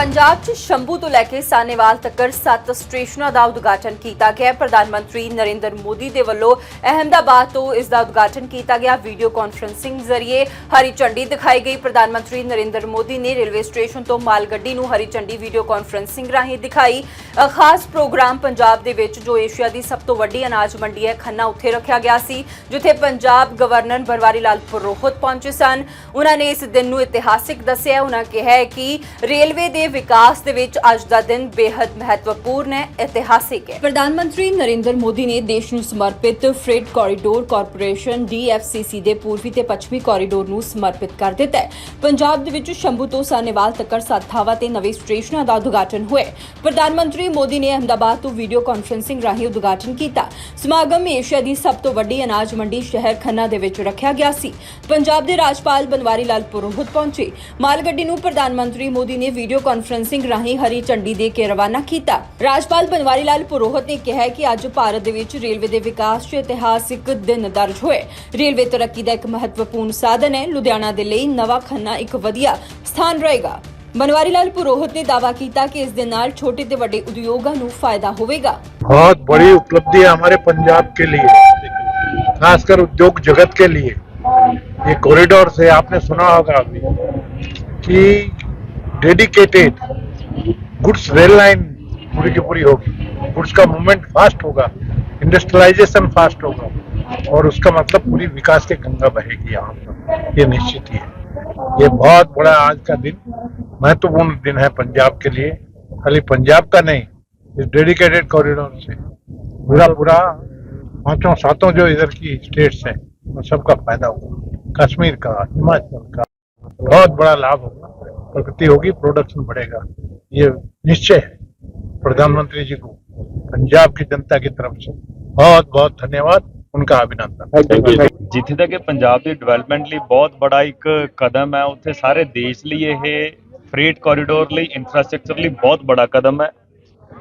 ਪੰਜਾਬ 'ਚ ਸ਼ੰਭੂ ਤੋਂ ਲੈ ਕੇ ਸਾਨੇਵਾਲ ਤੱਕ ਸੱਤ ਸਟੇਸ਼ਨਾਂ ਦਾ ਉਦਘਾਟਨ ਕੀਤਾ ਗਿਆ। ਪ੍ਰਧਾਨ ਮੰਤਰੀ ਨਰਿੰਦਰ ਮੋਦੀ ਦੇ ਵੱਲੋਂ ਅਹਿਮਦਾਬਾਦ ਤੋਂ ਇਸ ਦਾ ਉਦਘਾਟਨ ਕੀਤਾ ਗਿਆ। ਵੀਡੀਓ ਕਾਨਫਰੰਸਿੰਗ ਜ਼ਰੀਏ ਹਰੀ ਝੰਡੀ ਦਿਖਾਈ ਗਈ। ਪ੍ਰਧਾਨ ਮੰਤਰੀ ਨਰਿੰਦਰ ਮੋਦੀ ਨੇ ਰੇਲਵੇ ਸਟੇਸ਼ਨ ਤੋਂ ਮਾਲ ਗੱਡੀ ਨੂੰ ਹਰੀ ਝੰਡੀ ਵੀਡੀਓ ਕਾਨਫਰੰਸਿੰਗ ਰਾਹੀਂ ਦਿਖਾਈ। ਖਾਸ ਪ੍ਰੋਗਰਾਮ ਪੰਜਾਬ ਦੇ ਵਿੱਚ, ਜੋ ਏਸ਼ੀਆ ਦੀ ਸਭ ਤੋਂ ਵੱਡੀ ਅਨਾਜ ਮੰਡੀ ਹੈ, ਖੰਨਾ ਉੱਥੇ ਰੱਖਿਆ ਗਿਆ ਸੀ, ਜਿੱਥੇ ਪੰਜਾਬ ਗਵਰਨਰ ਬਨਵਾਰੀ ਲਾਲ ਪੁਰੋਹਿਤ ਪਹੁੰਚੇ ਸਨ। ਉਹਨਾਂ ਨੇ ਇਸ ਦਿਨ ਨੂੰ ਇਤਿਹਾਸਿਕ ਦੱਸਿਆ। ਉਹਨਾਂ ਕਿਹਾ ਕਿ ਰੇਲਵੇ ਦੇ ਵਿਕਾਸ ਦੇ ਵਿੱਚ ਅੱਜ ਦਾ ਦਿਨ ਬੇहद ਮਹੱਤਵਪੂਰਨ ਹੈ, ਇਤਿਹਾਸਿਕ ਹੈ। ਪ੍ਰਧਾਨ ਮੰਤਰੀ ਨਰਿੰਦਰ ਮੋਦੀ ਨੇ ਦੇਸ਼ ਨੂੰ ਸਮਰਪਿਤ ਫਰੇਟ ਕੋਰੀਡੋਰ ਕਾਰਪੋਰੇਸ਼ਨ DFCC ਦੇ ਪੂਰਬੀ ਤੇ ਪੱਛਮੀ ਕੋਰੀਡੋਰ ਨੂੰ ਸਮਰਪਿਤ ਕਰ ਦਿੱਤਾ ਹੈ। ਪੰਜਾਬ ਦੇ ਵਿੱਚ ਸ਼ੰਭੂ ਤੋਂ ਸਾਨੇਵਾਲ ਤੱਕ ਸੱਤ ਤੇ ਨਵੇਂ ਸਟੇਸ਼ਨਾਂ ਦਾ ਉਦਘਾਟਨ ਹੋਇਆ ਪ੍ਰਧਾਨ ਮੰਤਰੀ ਮੋਦੀ ਨੇ ਅਹਿਮਦਾਬਾਦ ਤੋਂ ਵੀਡੀਓ ਕਾਨਫਰੰਸਿੰਗ ਰਾਹੀਂ ਉਦਘਾਟਨ ਕੀਤਾ। ਸਮਾਗਮ ਏਸ਼ੀਆ ਦੀ ਸਭ ਤੋਂ ਵੱਡੀ ਅਨਾਜ ਮੰਡੀ ਸ਼ਹਿਰ ਖੰਨਾ ਦੇ ਵਿੱਚ ਰੱਖਿਆ ਗਿਆ ਸੀ। ਪੰਜਾਬ ਦੇ ਰਾਜਪਾਲ ਬਨਵਾਰੀ ਲਾਲ ਪੁਰੋਹਿਤ ਪਹੁੰਚੇ। ਮਾਲ ਗੱਡੀ ਨੂੰ ਪ੍ਰਧਾਨ ਮੰਤਰੀ ਮੋਦੀ ਨੇ ਵੀਡੀਓ ਕਾਨਫਰੰਸਿੰਗ ਰਾਹੀਂ ਹਰੀ ਝੰਡੀ ਦੇ ਕੇ ਰਵਾਨਾ ਕੀਤਾ ਰਾਜਪਾਲ ਬਨਵਾਰੀ ਲਾਲ ਪੁਰੋਹਿਤ ਨੇ ਕਿਹਾ ਹੈ ਕਿ ਅੱਜ ਭਾਰਤ ਦੇ ਵਿੱਚ ਰੇਲਵੇ ਦੇ ਵਿਕਾਸ 'ਚ ਇਤਿਹਾਸਿਕ ਦਿਨ ਦਰਜ ਹੋਏ ਰੇਲਵੇ ਤਰੱਕੀ ਦਾ ਇੱਕ ਮਹੱਤਵਪੂਰਨ ਸਾਧਨ ਹੈ ਲੁਧਿਆਣਾ ਦੇ ਲਈ ਨਵਾਂ ਖੰਨਾ ਇੱਕ ਵਧੀਆ ਸਥਾਨ ਰਹੇਗਾ ਬਨਵਾਰੀ ਲਾਲ ਪੁਰੋਹਿਤ ਨੇ ਦਾਅਵਾ ਕੀਤਾ ਕਿ ਇਸ ਦੇ ਨਾਲ ਛੋਟੇ ਤੇ ਵੱਡੇ ਉਦਯੋਗਾਂ ਨੂੰ ਫਾਇਦਾ ਹੋਵੇਗਾ बहुत बड़ी उपलब्धि है हमारे पंजाब के लिए खासकर उद्योग जगत के लिए ये कॉरिडोर से आपने सुना होगा अभी कि डेडिकेटेड गुड्स रेल लाइन पूरी की पूरी होगी। गुड्स का मूवमेंट फास्ट होगा, इंडस्ट्रियलाइजेशन फास्ट होगा, और उसका मतलब पूरी विकास की गंगा बहेगी यहाँ पर। ये निश्चित ही है। ये बहुत बड़ा आज का दिन, महत्वपूर्ण दिन है पंजाब के लिए। खाली पंजाब का नहीं, इस डेडिकेटेड कॉरिडोर से। पूरा पूरा पाँचों सातों जो इधर की स्टेट्स हैं, उन सबका फ़ायदा होगा। कश्मीर का, हिमाचल का, बहुत बड़ा लाभ होगा। प्रगति होगी प्रोडक्शन बढ़ेगा ये निश्चय है प्रधानमंत्री जी को पंजाब की जनता की तरफ से बहुत बहुत धन्यवाद उनका अभिनंदन ਜਿੱਥੇ ਤੱਕ ਇਹ ਪੰਜਾਬ ਦੀ ਡਿਵੈਲਪਮੈਂਟ ਲਈ ਬਹੁਤ ਬੜਾ ਇੱਕ ਕਦਮ ਹੈ ਉੱਥੇ ਸਾਰੇ ਦੇਸ਼ ਲਈ ਇਹ ਫਰੇਟ ਕੋਰੀਡੋਰ ਲਈ ਇਨਫਰਾਸਟ੍ਰਕਚਰ ਲਈ ਬਹੁਤ ਬੜਾ ਕਦਮ ਹੈ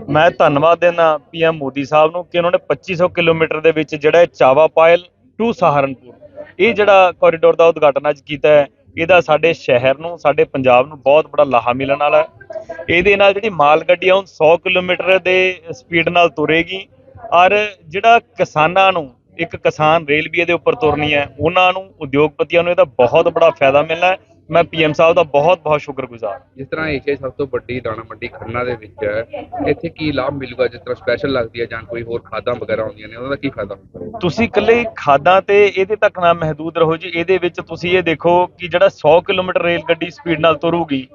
ਮੈਂ ਧੰਨਵਾਦ ਦੇਣਾ ਪੀਐਮ ਮੋਦੀ ਸਾਹਿਬ ਨੂੰ ਕਿ ਉਹਨਾਂ ਨੇ 2500 ਕਿਲੋਮੀਟਰ ਦੇ ਵਿੱਚ ਜਿਹੜਾ ਇਹ ਚਾਵਾ ਪਾਇਲ ਟੂ ਸਹਾਰਨਪੁਰ ਇਹ ਜਿਹੜਾ ਕੋਰੀਡੋਰ ਦਾ ਉਦਘਾਟਨ ਅੱਜ ਕੀਤਾ ਹੈ ਇਹਦਾ ਸਾਡੇ ਸ਼ਹਿਰ ਨੂੰ, ਸਾਡੇ ਪੰਜਾਬ ਨੂੰ ਬਹੁਤ ਬੜਾ ਲਾਹਾ ਮਿਲਣ ਵਾਲਾ ਹੈ। ਇਹਦੇ ਨਾਲ ਜਿਹੜੀ ਮਾਲ ਗੱਡੀ ਆ, ਉਹ 100 ਕਿਲੋਮੀਟਰ ਦੇ ਸਪੀਡ ਨਾਲ ਤੁਰੇਗੀ। ਔਰ ਜਿਹੜਾ ਕਿਸਾਨਾਂ ਨੂੰ, ਇੱਕ ਕਿਸਾਨ ਰੇਲਵੇ ਦੇ ਉੱਪਰ ਤੁਰਨੀ ਹੈ, ਉਹਨਾਂ ਨੂੰ, ਉਦਯੋਗਪਤੀਆਂ ਨੂੰ ਇਹਦਾ ਬਹੁਤ ਬੜਾ ਫਾਇਦਾ ਮਿਲਣਾ ਹੈ। ਮੈਂ ਪੀਐਮ ਸਾਹਿਬ ਦਾ ਬਹੁਤ ਬਹੁਤ ਸ਼ੁਕਰਗੁਜ਼ਾਰ। ਜਿਸ ਤਰ੍ਹਾਂ ਏਸ਼ੀਆ ਸਭ ਤੋਂ ਵੱਡੀ ਦਾਣਾ ਮੰਡੀ ਖੰਨਾ ਦੇ ਵਿੱਚ ਹੈ ਇੱਥੇ ਕੀ ਲਾਭ ਮਿਲੂਗਾ? ਜਿਸ ਤਰ੍ਹਾਂ ਸਪੈਸ਼ਲ ਲੱਗਦੀ ਹੈ ਜਾਂ ਕੋਈ ਹੋਰ ਖਾਦਾਂ ਵਗੈਰਾ ਆਉਂਦੀਆਂ ਨੇ ਉਹਨਾਂ ਦਾ ਕੀ ਫਾਇਦਾ? ਹੁੰਦਾ ਤੁਸੀਂ ਇਕੱਲੇ ਖਾਦਾਂ ਤੇ ਇਹਦੇ ਤੱਕ ਨਾ ਮਹਦੂਦ ਰਹੋ ਜੀ। ਇਹਦੇ ਵਿੱਚ ਤੁਸੀਂ ਇਹ ਦੇਖੋ ਕਿ ਜਿਹੜਾ 100 ਕਿਲੋਮੀਟਰ ਰੇਲ ਗੱਡੀ ਸਪੀਡ ਨਾਲ ਤੁਰੂਗੀ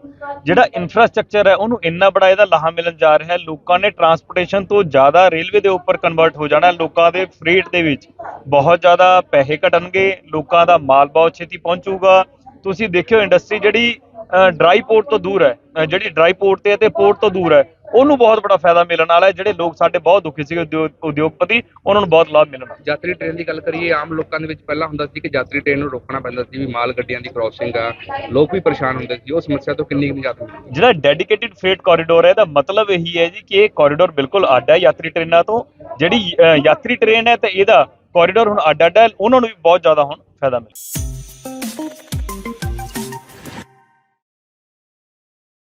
ਜਿਹੜਾ ਇਨਫਰਾਸਟ੍ਰਕਚਰ ਹੈ ਉਹਨੂੰ ਇੰਨਾ ਬੜਾ ਇਹਦਾ ਲਾਹਾ ਮਿਲਣ ਜਾ ਰਿਹਾ ਹੈ। ਲੋਕਾਂ ਨੇ ਟਰਾਂਸਪੋਰਟੇਸ਼ਨ ਤੋਂ ਜ਼ਿਆਦਾ ਰੇਲਵੇ ਦੇ ਉੱਪਰ ਕਨਵਰਟ ਹੋ ਜਾਣਾ। ਲੋਕਾਂ ਦੇ ਫਰੇਟ ਦੇ ਵਿੱਚ ਬਹੁਤ ਜ਼ਿਆਦਾ ਪੈਸੇ ਘਟਣਗੇ ਲੋਕਾਂ ਦਾ ਮਾਲ ਬਹੁਤ ਛੇਤੀ ਪਹੁੰਚੂਗਾ। ਤੁਸੀਂ ਦੇਖਿਓ ਇੰਡਸਟਰੀ ਜਿਹੜੀ ਡਰਾਈ ਪੋਰਟ ਤੋਂ ਦੂਰ ਹੈ ਜਿਹੜੀ ਡਰਾਈ ਪੋਰਟ ਤੇ ਤੇ ਪੋਰਟ ਤੋਂ ਦੂਰ ਹੈ ਉਹਨੂੰ ਬਹੁਤ ਬੜਾ ਫਾਇਦਾ ਮਿਲਣ ਵਾਲਾ ਹੈ ਜਿਹੜੇ ਲੋਕ ਸਾਡੇ ਬਹੁਤ ਦੁਖੀ ਸੀਗੇ ਉਦਯੋਗ- ਉਦਯੋਗਪਤੀ ਉਹਨਾਂ ਨੂੰ ਬਹੁਤ ਲਾਭ ਮਿਲਣਾ। ਯਾਤਰੀ ਟ੍ਰੇਨ ਦੀ ਗੱਲ ਕਰੀਏ ਆਮ ਲੋਕਾਂ ਦੇ ਵਿੱਚ ਪਹਿਲਾਂ ਹੁੰਦਾ ਸੀ ਕਿ ਯਾਤਰੀ ਟ੍ਰੇਨ ਨੂੰ ਰੋਕਣਾ ਪੈਂਦਾ ਸੀ ਵੀ ਮਾਲ ਗੱਡੀਆਂ ਦੀ ਕ੍ਰਾਸਿੰਗ ਆ ਲੋਕ ਵੀ ਪਰੇਸ਼ਾਨ ਹੁੰਦੇ ਸੀ ਉਹ ਸਮੱਸਿਆ ਤੋਂ ਕਿੰਨੀ ਨਿਜਾਤ ਮਿਲਦੀ ਜਿਹੜਾ ਡੈਡੀਕੇਟਿਡ ਫਰੇਟ ਕੋਰੀਡੋਰ ਹੈ ਇਹਦਾ ਮਤਲਬ ਇਹੀ ਹੈ ਜੀ ਕਿ ਇਹ ਕੋਰੀਡੋਰ ਬਿਲਕੁਲ ਅੱਡ ਹੈ ਯਾਤਰੀ ਟ੍ਰੇਨਾਂ ਤੋਂ ਜਿਹੜੀ ਯਾਤਰੀ ਟ੍ਰੇਨ ਹੈ ਤੇ ਇਹਦਾ ਕੋਰੀਡੋਰ ਹੁਣ ਅੱਡ ਅੱਡ ਹੈ ਉਹਨਾਂ ਨੂੰ ਵੀ ਬਹੁਤ ਜ਼ਿਆਦਾ ਹੁਣ ਫਾਇਦਾ ਮਿਲ